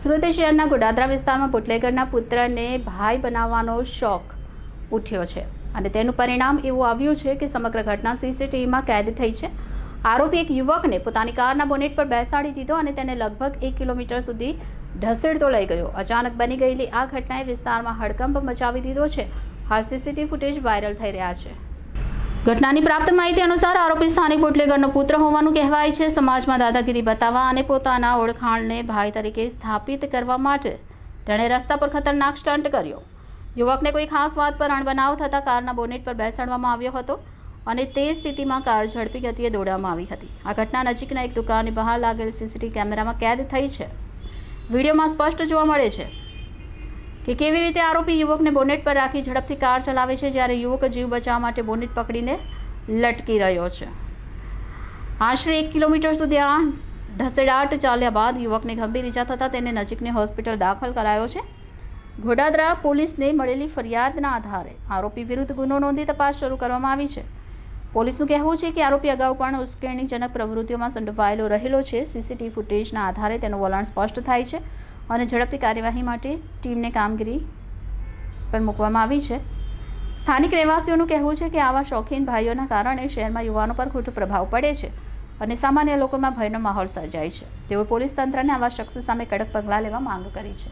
સુરત શહેરના ગોડાદરા વિસ્તારમાં બુટલેગરના પુત્રને ભાઈ બનાવવાનો શોખ ઉઠ્યો છે અને તેનું પરિણામ એવું આવ્યું છે કે સમગ્ર ઘટના સીસીટીવીમાં કેદ થઈ છે. આરોપી એક યુવકને પોતાની કારના બોનેટ પર બેસાડી દીધો અને તેને લગભગ એક કિલોમીટર સુધી ઢસેડતો લઈ ગયો. અચાનક બની ગયેલી આ ઘટનાએ વિસ્તારમાં હડકંપ મચાવી દીધો છે. હાલ સીસીટીવી ફૂટેજ વાયરલ થઈ રહ્યા છે. ઘટનાની પ્રાપ્ત માહિતી અનુસાર આરોપી સ્થાનિક બોટલેગરનો પુત્ર હોવાનું કહેવાય છે. સમાજમાં દાદાગીરી બતાવવા અને પોતાના ઓળખાણને ભાઈ તરીકે સ્થાપિત કરવા માટે તેણે રસ્તા પર ખતરનાક સ્ટન્ટ કર્યો. યુવકને કોઈ ખાસ વાત પર અણબનાવ થતાં કારના બોનેટ પર બેસાડવામાં આવ્યો હતો અને તે સ્થિતિમાં કાર ઝડપી ગતિએ દોડવામાં આવી હતી. આ ઘટના નજીકના એક દુકાનની બહાર લાગેલ સીસીટીવી કેમેરામાં કેદ થઈ છે. વિડીયોમાં સ્પષ્ટ જોવા મળે છે કે કેવી રીતે આરોપી યુવકને બોનેટ પર રાખી ઝડપથી કાર ચલાવે છે જ્યારે યુવક જીવ બચાવવા માટે બોનેટ પકડીને લટકી રહ્યો છે. આશરે એક કિલોમીટર સુધી આ ઢસેડાટ ચાલ્યા બાદ યુવકને ગંભીર ઈજા થતાં તેને નજીકની હોસ્પિટલ દાખલ કરાયો છે. ઘોડાદરા પોલીસને મળેલી ફરિયાદના આધારે આરોપી વિરુદ્ધ ગુનો નોંધી તપાસ શરૂ કરવામાં આવી છે. પોલીસનું કહેવું છે કે આરોપી અગાઉ પણ ઉશ્કેરણીજનક પ્રવૃત્તિઓમાં સંડોવાયેલો રહેલો છે. સીસીટીવી ફૂટેજના આધારે તેનું વલણ સ્પષ્ટ થાય છે. અને ઝડપથી કાર્યવાહી માટે ટીમને કામગીરી પર મૂકવામાં આવી છે. સ્થાનિક રહેવાસીઓનું કહેવું છે કે આવા શોખીન ભાઈઓના કારણે શહેરમાં યુવાનો પર ખોટો પ્રભાવ પડે છે અને સામાન્ય લોકોમાં ભયનો માહોલ સર્જાય છે. તેઓ પોલીસ તંત્રને આવા શખ્સ સામે કડક પગલાં લેવા માંગ કરી છે.